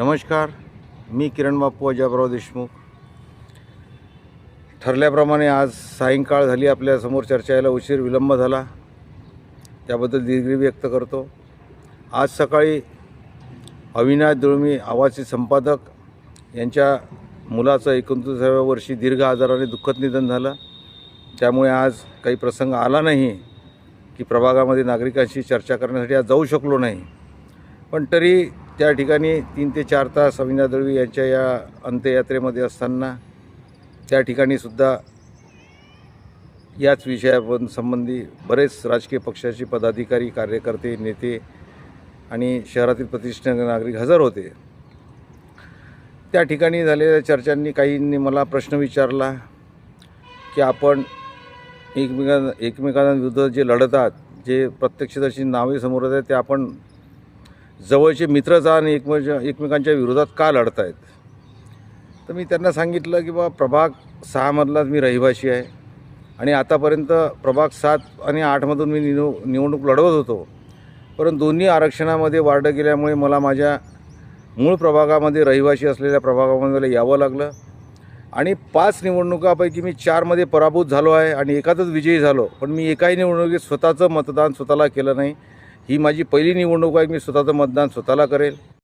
नमस्कार मी किरण बापू अजयराव देशमुख. ठरल्याप्रमाणे आज सायंकाळ झाली आपल्यासमोर चर्चा यायला उशीर विलंब झाला. त्याबद्दल दिलगिरी व्यक्त करतो. आज सकाळी अविनाश दुळमी आवासी संपादक यांच्या मुलाचं एकोणतीसाव्या वर्षी दीर्घ आजाराने दुःखद निधन झालं. त्यामुळे आज काही प्रसंग आला नाही की प्रभागामध्ये नागरिकांशी चर्चा करण्यासाठी आज जाऊ शकलो नाही. पण तरी त्या ठिकाणी तीन ते चार तास सविना दळवी यांच्या या अंत्ययात्रेमध्ये असताना त्या ठिकाणी सुद्धा याच विषयावर संबंधी बरेच राजकीय पक्षाचे पदाधिकारी कार्यकर्ते नेते आणि शहरातील प्रतिष्ठित नागरिक हजर होते. त्या ठिकाणी झालेल्या चर्चांनी काहींनी मला प्रश्न विचारला की आपण एकमेकां एकमेकांविरुद्ध जे लढतात जे प्रत्यक्षदर्शी नावे समोर येतात ते आपण जवळचे मित्रच आणि एकमेक एकमेकांच्या विरोधात का लढत आहेत तर मी त्यांना सांगितलं की बाबा प्रभाग सहामधलाच मी रहिवाशी आहे. आणि आतापर्यंत प्रभाग सात आणि आठमधून मी निव निवडणूक लढवत होतो. परंतु दोन्ही आरक्षणामध्ये वाढ गेल्यामुळे मला माझ्या मूळ प्रभागामध्ये रहिवाशी असलेल्या प्रभागामध्ये मला यावं लागलं. आणि पाच निवडणुकापैकी मी चारमध्ये पराभूत झालो आहे आणि एकातच विजयी झालो. पण मी एकाही निवडणुकीत स्वतःचं मतदान स्वतःला केलं नाही. ही माझी पहिली निवडणूक आहे मी स्वतःचं मतदान स्वतःला करेल.